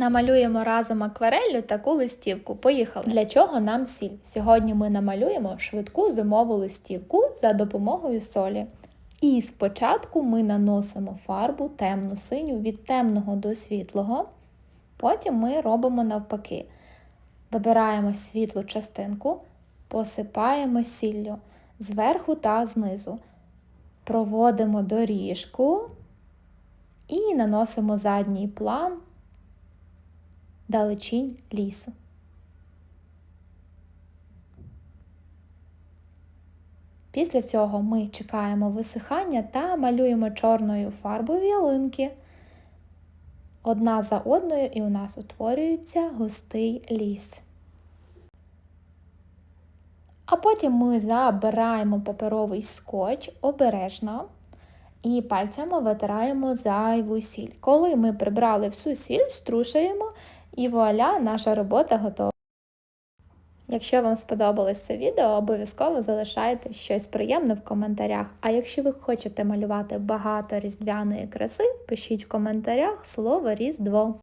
Намалюємо разом аквареллю таку листівку. Поїхали. Для чого нам сіль? Сьогодні ми намалюємо швидку зимову листівку за допомогою солі. І спочатку ми наносимо фарбу темну синю від темного до світлого. Потім ми робимо навпаки. Вибираємо світлу частинку, посипаємо сіллю зверху та знизу. Проводимо доріжку і наносимо задній план далечінь лісу. Після цього ми чекаємо висихання та малюємо чорною фарбою ялинки. Одна за одною, і у нас утворюється густий ліс. А потім ми забираємо паперовий скотч обережно і пальцями витираємо зайву сіль. Коли ми прибрали всю сіль, струшуємо і вуаля, наша робота готова. Якщо вам сподобалось це відео, обов'язково залишайте щось приємне в коментарях. А якщо ви хочете малювати багато різдвяної краси, пишіть в коментарях слово Різдво.